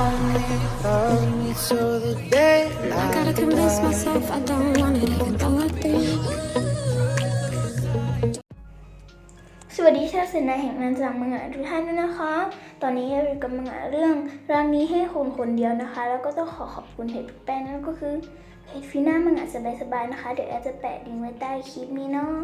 Love me till the day I gotta convince myself I don't want it even though I do. สวัสดีชาวเสนาแห่งนันจากมังงะทุกท่านด้วยนะคะ ตอนนี้เราอยู่กับมังงะเรื่องรักนี้ให้คนคนเดียวนะคะ แล้วก็ต้องขอขอบคุณเพจแป้งนั่นก็คือเพจฟีน่ามังงะสบายๆนะคะ เดี๋ยวแอดจะแปะลิงก์ไว้ใต้คลิปนี้เนาะ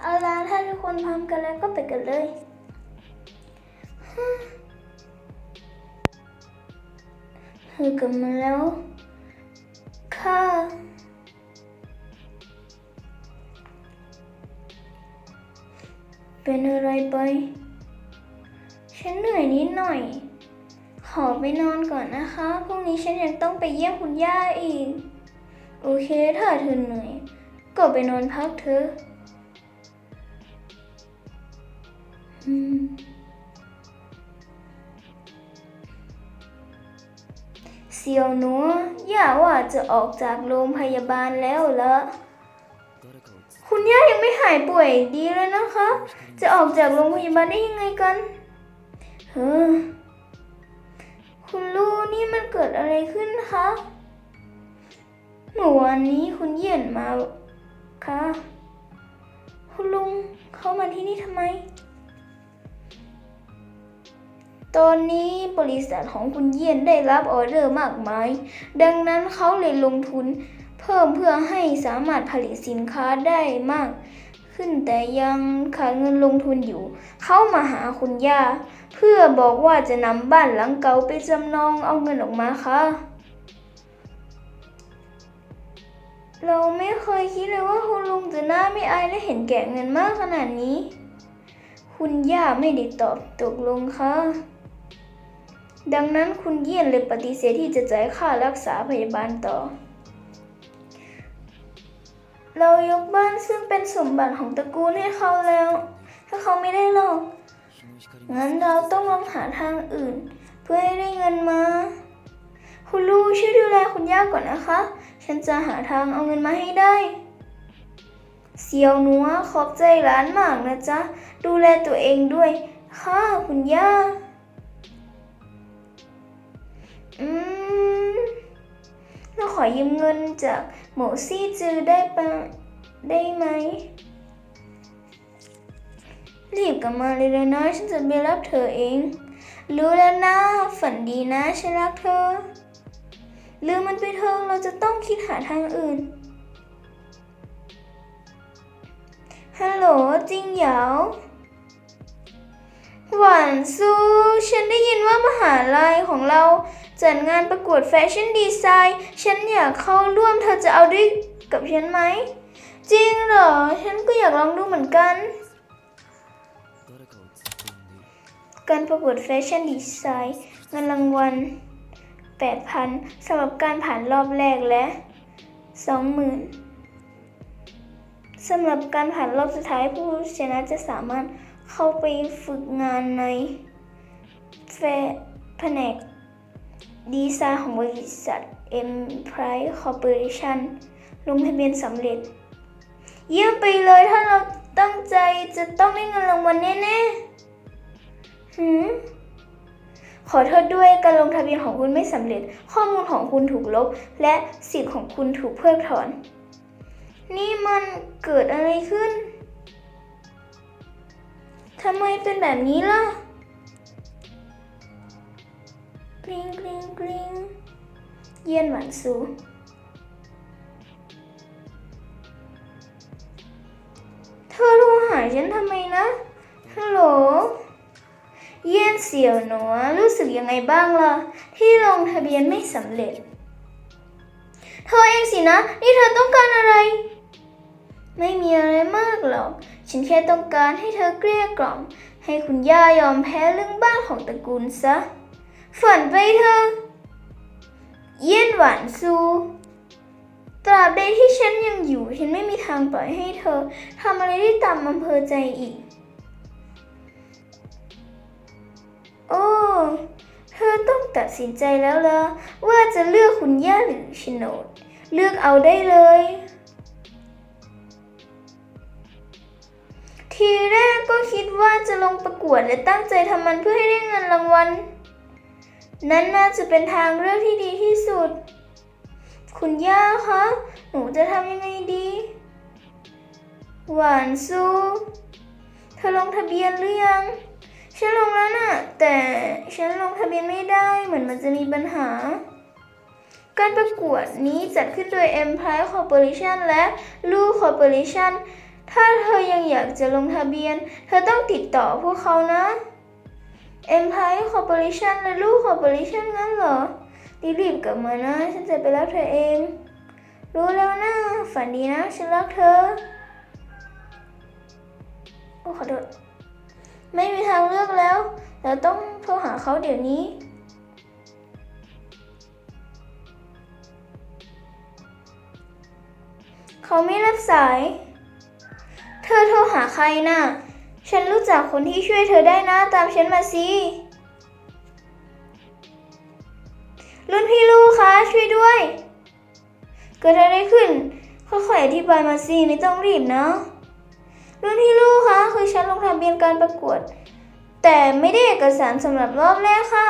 เอาล่ะถ้าทุกคนพร้อมกันแล้วก็ไปกันเลย เธอกลับมาแล้วค่ะเป็นอะไรไปฉันเหนื่อยนิดหน่อย ขอไปนอนก่อนนะคะ พรุ่งนี้ฉันยังต้องไปเยี่ยมคุณย่าอีก โอเคถ้าเธอเหนื่อย ก็ไปนอนพักเถอะ เสี่ยวหนูย่าว่าจะออกจากโรงพยาบาลแล้วละคุณย่ายังไม่หายป่วยดีเลยนะคะ จะออกจากโรงพยาบาลได้ยังไงกันเฮ้อคุณลูกนี่มันเกิดอะไรขึ้นคะเมื่อวานนี้คุณเยี่ยนมาคะคุณลุงเข้ามาที่นี่ทำไม ตอนนี้บริษัทของคุณเยี่ยนได้รับออเดอร์มากมาย ดังนั้นเขาเลยลงทุน เพิ่มเพื่อให้สามารถผลิตสินค้าได้มาก ขึ้นแต่ยังขาดเงินลงทุนอยู่ เขามาหาคุณย่า เพื่อบอกว่าจะนำบ้านหลังเก่าไปจำนองเอาเงินออกมาค่ะ เราไม่เคยคิดเลยว่าคุณลุงจะหน้าไม่อายและเห็นแก่เงินมากขนาดนี้ คุณย่าไม่ได้ตอบตกลงค่ะ ดังนั้นคุณเยี่ยนเลยปฏิเสธที่จะจ่ายค่ารักษาพยาบาลต่อ เรายกบ้านซึ่งเป็นสมบัติของตระกูลให้เขาแล้ว ถ้าเขาไม่ได้หรอก งั้นเราต้องลองหาทางอื่น เพื่อให้ได้เงินมา คุณลูกช่วยดูแลคุณย่าก่อนนะคะ ฉันจะหาทางเอาเงินมาให้ได้เสียวหนัวขอบใจร้านมากนะจ๊ะ ดูแลตัวเองด้วย ค่ะ คุณย่า อืมเราขอยืมเงินจากหมูซี่จือได้ปะได้ไหม รีบกลับมาเลยเลยนะ ฉันจะไปรับเธอเอง รู้แล้วนะ ฝันดีนะ ฉันรักเธอ ลืมมันไปเถอะเราจะต้องคิดหาทางอื่น ฮัลโหลจริงเหยาหวานซู ฉันได้ยินว่ามหาลัยของเรา จัดงานประกวดแฟชั่นดีไซน์ฉันอยากเข้าร่วมเธอจะเอาด้วยกับฉันไหม จริงเหรอ ฉันก็อยากลองดูเหมือนกัน การประกวดแฟชั่นดีไซน์เงินรางวัล 8,000สำหรับการผ่านรอบแรกและ 20,000สำหรับการผ่านรอบสุดท้ายผู้ชนะจะสามารถเข้าไปฝึกงานในแฟแผนก ดีไซน์ของบริษัท Empire Corporation ลงทะเบียนสำเร็จ เยี่ยมไปเลยถ้าเราตั้งใจจะต้องได้เงินรางวัลแน่ๆหืมขอโทษด้วยการลงทะเบียนของคุณไม่สำเร็จ ข้อมูลของคุณถูกลบ และสิทธิ์ของคุณถูกเพิกถอน นี่มันเกิดอะไรขึ้นทำไมเป็นแบบนี้ล่ะ กริ้งกริ้งกริ้งเยี่ยนหวานซูเธอโทรหาฉันทำไมนะ ฮัลโหล เยี่ยนเสี่ยวหนัวรู้สึกยังไงบ้างล่ะ ที่ลงทะเบียนไม่สำเร็จ เธอเองสินะ นี่เธอต้องการอะไร ไม่มีอะไรมากหรอก ฉันแค่ต้องการให้เธอเกลี้ยกล่อม ให้คุณย่ายอมแพ้เรื่องบ้านของตระกูลซะ ฝันไปเธอะเยี่ยนหวานซูตราบใดที่ฉันยังอยู่ ฉันไม่มีทางปล่อยให้เธอทำอะไรที่ตามอำเภอใจอีก โอ้ เธอต้องตัดสินใจแล้วละว่าจะเลือกคุณย่าหรือชนโนด เลือกเอาได้เลย ทีแรกก็คิดว่าจะลงประกวดและตั้งใจทำมันเพื่อให้ได้เงินรางวัล นั่นน่าจะเป็นทางเลือกที่ดีที่สุด คุณย่าคะ หนูจะทำยังไงดี หวานซูเธอลงทะเบียนหรือยัง ฉันลงแล้วน่ะ แต่ฉันลงทะเบียนไม่ได้เหมือนมันจะมีปัญหา การประกวดนี้จัดขึ้นโดย Empire Corporation และ Lu Corporation ถ้าเธอยังอยากจะลงทะเบียน เธอต้องติดต่อพวกเขานะ Empire Corporation และ Lu Corporation งั้นเหรอ รีบๆกลับมานะ ฉันจะไปรับเธอเอง รู้แล้วนะ ฝันดีนะ ฉันรักเธอ โอ้ขอโทษไม่มีทางเลือกแล้ว เราต้องโทรหาเขาเดี๋ยวนี้ เขาไม่รับสาย เธอโทรหาใครน่ะ ฉันรู้จักคนที่ช่วยเธอได้นะ ตามฉันมาสิรุ่นพี่ลูกคะช่วยด้วย เกิดอะไรขึ้นค่อยๆอธิบายมาสิไม่ต้องรีบนะรุ่นพี่ลูกคะคือฉันลงทะเบียนการประกวด แต่ไม่ได้เอกสารสำหรับรอบแรกค่ะ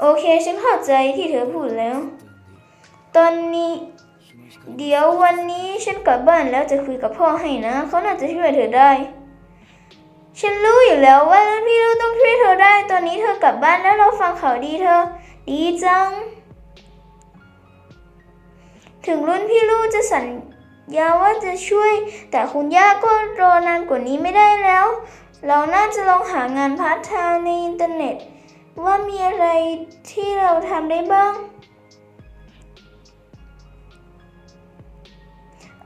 โอเคฉันเข้าใจที่เธอพูดแล้ว ตอนนี้ เดี๋ยววันนี้ฉันกลับบ้านแล้วจะคุยกับพ่อให้นะ เขาน่าจะช่วยเธอได้ ฉันรู้อยู่แล้วว่ารุ่นพี่ลูกต้องช่วยเธอได้ ตอนนี้เธอกลับบ้านแล้วเราฟังข่าวดีเธอ ดีจัง ถึงรุ่นพี่ลูกจะสัญญาว่าจะช่วย แต่คุณย่าก็รอนานกว่านี้ไม่ได้แล้ว เราน่าจะลองหางานพาร์ทไทม์ในอินเทอร์เน็ต ว่ามีอะไรที่เราทำได้บ้าง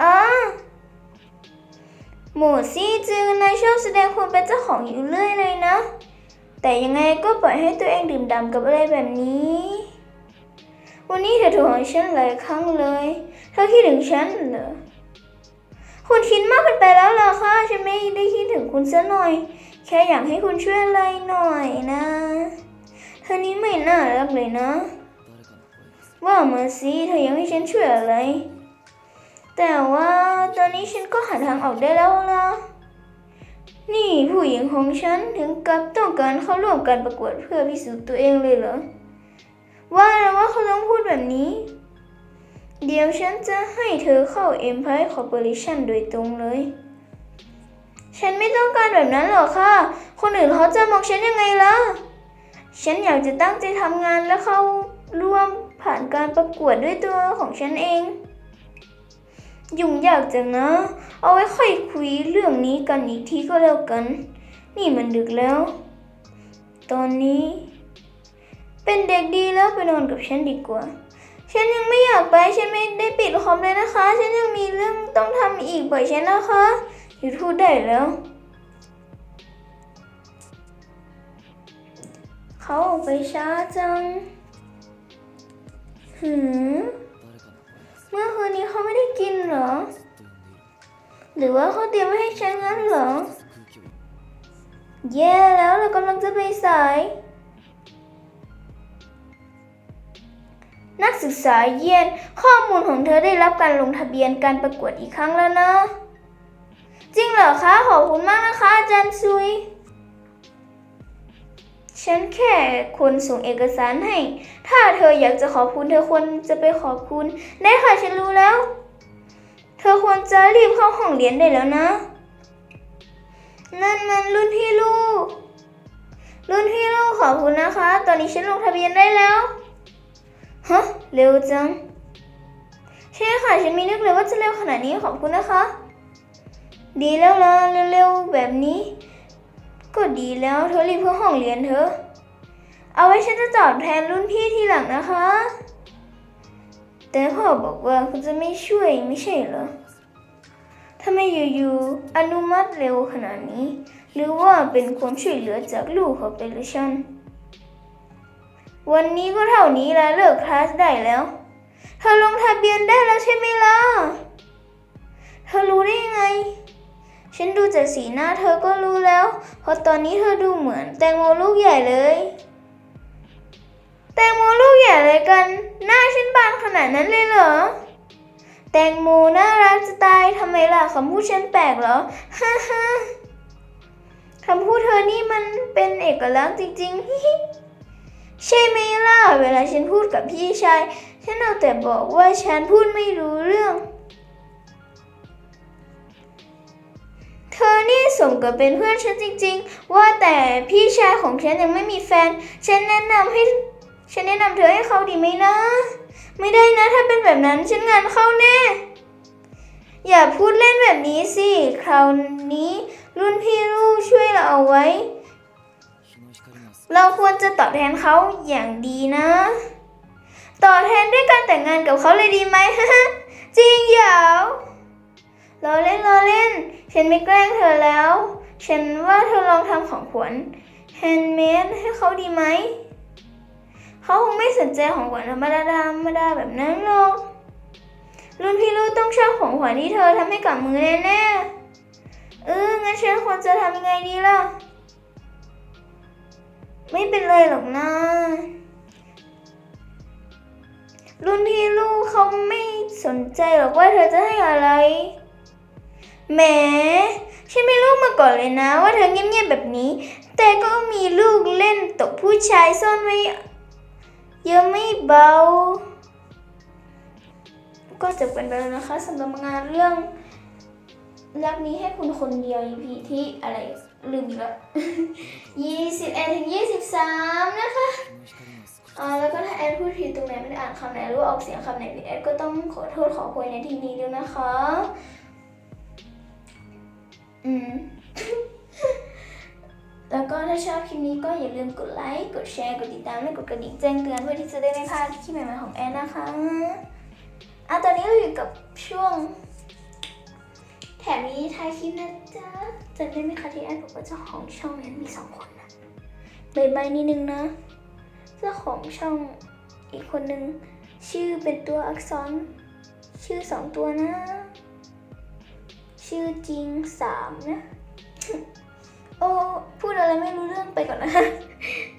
อ๋อ หมูซี่จือนายชอบแสดงความเป็นเจ้าของอยู่เรื่อยเลยนะ แต่ยังไงก็ปล่อยให้ตัวเองดื่มด่ำกับอะไรแบบนี้ วันนี้เธอโทรหาฉันหลายครั้งเลย เธอคิดถึงฉันเหรอ คุณคิดมากเกินไปแล้วล่ะค่ะ ฉันไม่ได้คิดถึงคุณซะหน่อย แค่อยากให้คุณช่วยอะไรหน่อยนะ เธอนี้ไม่น่ารักเลยนะ ว่ามาสิเธอยังให้ฉันช่วยอะไร แต่ว่าตอนนี้ฉันก็หาทางออกได้แล้วล่ะ นี่ผู้หญิงของฉันถึงกับต้องการเข้าร่วมการประกวดเพื่อพิสูจน์ตัวเองเลยเหรอ ว่าแล้วว่าเขาต้องพูดแบบนี้ เดี๋ยวฉันจะให้เธอเข้า Empire Corporation โดยตรงเลย ฉันไม่ต้องการแบบนั้นหรอกค่ะ คนอื่นเขาจะมองฉันยังไงล่ะ ฉันอยากจะตั้งใจทำงานและเข้าร่วมผ่านการประกวดด้วยตัวของฉันเอง ยุ่งยากจังนะ เอาไว้ค่อยคุยเรื่องนี้กันอีกทีก็แล้วกัน นี่มันดึกแล้ว ตอนนี้ เป็นเด็กดีแล้วไปนอนกับฉันดีกว่า ฉันยังไม่อยากไป ฉันไม่ได้ปิดคอมเลยนะคะ ฉันยังมีเรื่องต้องทำอีกบ่อยฉันนะคะหยุดพูดได้แล้ว เขาออกไปช้าจังหืม มื่อคืนนี้เขาไม่ได้กินเหรอ หรือว่าเขาเตรียมไว้ให้ฉันงั้นเหรอ แย่แล้วเรากำลังจะไปสาย นักศึกษาเยียนข้อมูลของเธอได้รับการลงทะเบียนการประกวดอีกครั้งแล้วนะ จริงเหรอคะ ขอบคุณมากนะคะอาจารย์ซุย ฉันแค่คนส่งเอกสารให้ ถ้าเธออยากจะขอบคุณเธอควรจะไปขอบคุณได้ค่ะฉันรู้แล้ว เธอควรจะรีบเข้าห้องเรียนได้แล้วนะ นั่นมันรุ่นพี่ลูก รุ่นพี่ลูกขอบคุณนะคะ ตอนนี้ฉันลงทะเบียนได้แล้ว ฮะ เร็วจัง ใช่ค่ะ ฉันไมีนึกเลยว่าจะเร็วขนาดนี้ขอบคุณนะคะ ดีแล้วล่ะเร็วๆแบบนี้ ก็ดีแล้วเธอรีบเข้าห้องเรียนเถอะเอาไว้ฉันจะตอบแทนรุ่นพี่ทีหลังนะคะ แต่พ่อบอกว่าคุณจะไม่ช่วยไม่ใช่เหรอทำไมอยู่ๆอนุมัติเร็วขนาดนี้ หรือว่าเป็นความช่วยเหลือจากลูกของเปเลชันวันนี้ก็เท่านี้แล้วเลิกคลาสได้แล้ว เธอลงทะเบียนได้แล้วใช่ไหมล่ะ เธอรู้ได้ไฉันดูจากสีหน้าเธอก็รู้แล้ว เพราะตอนนี้เธอดูเหมือนแตงโมลูกใหญ่เลย แตงโมลูกใหญ่เลยกัน หน้าฉันบานขนาดนั้นเลยเหรอ แตงโมน่ารักจะตายทำไมล่ะคำพูดฉันแปลกเหรอ ฮ่าฮ่าคำพูดเธอนี่มันเป็นเอกลักษณ์จริงๆฮิฮิใช่ไหมล่ะ เวลาฉันพูดกับพี่ชาย ฉันเอาแต่บอกว่าฉันพูดไม่รู้เรื่อง อนี่สมกับเป็นเพื่อนฉันจริง ๆ ว่าแต่พี่ชายของฉันยังไม่มีแฟน ฉันแนะนำให้ ฉันแนะนำเธอให้เขาดีไหมนะ ไม่ได้นะถ้าเป็นแบบนั้นฉันงานเข้าแน่ อย่าพูดเล่นแบบนี้สิ คราวนี้รุ่นพี่ลูกช่วยเราเอาไว้ เราควรจะตอบแทนเขาอย่างดีนะตอบแทนด้วยการแต่งงานกับเขาเลยดีไหม จริงเหรอ ล้อเล่นล้อเล่น ฉันไม่แกล้งเธอแล้ว ฉันว่าเธอลองทำของขวัญแฮนด์เมดให้เขาดีไหม เขาคงไม่สนใจของขวัญธรรมดาธรรมดาแบบนั้นหรอก รุ่นพี่ลูกต้องชอบของขวัญที่เธอทำให้กับมือแน่ๆ เออ งั้นฉันควรจะทำยังไงดีล่ะ ไม่เป็นไรหรอกนะ รุ่นพี่ลูกเขาไม่สนใจหรอกว่าเธอจะให้อะไร แหมฉันไม่รู้มาก่อนเลยนะว่าเธอเงียบๆแบบนี้ แต่ก็มีลูกเล่นตกผู้ชายซ่อนไว้ เยอะไม่เบา ก็จบกันไปแล้วนะคะสำหรับงานเรื่อง รักนี้ให้คุณคนเดียว EP ที่อะไรลืมอีกแล้วยี่สิบเอ็ดถึงยี่สิบสามนะคะอ่าแล้วก็ถ้าแอดพูดผิดตรงไหนไม่ได้อ่านคำไหนหรือว่าออกเสียงคำไหนผิดแอดก็ต้องขอโทษขอโพยในที่นี้ด้วยนะคะ อืม แล้วก็ถ้าชอบคลิปนี้ก็อย่าลืมกดไลค์ กดแชร์ กดติดตาม และกดกระดิ่งแจ้งเตือนเพื่อที่จะได้ไม่พลาดคลิปใหม่ๆของแอนนะคะอะตอนนี้เราอยู่กับช่วง แถมนี้ท้ายคลิปนะจ๊ะจำได้ไหมคะที่แอนบอกว่าเจ้าของช่องนั้นมีสองคนนะใบใบนิดนึงนะ เจ้าของช่องอีกคนนึง ชื่อเป็นตัวอักษร ชื่อสองตัวนะ ชื่อจริงสามนะ โอ้พูดอะไรไม่รู้เรื่องไปก่อนนะ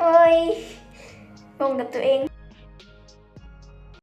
โอ้ยงงกับตัวเอง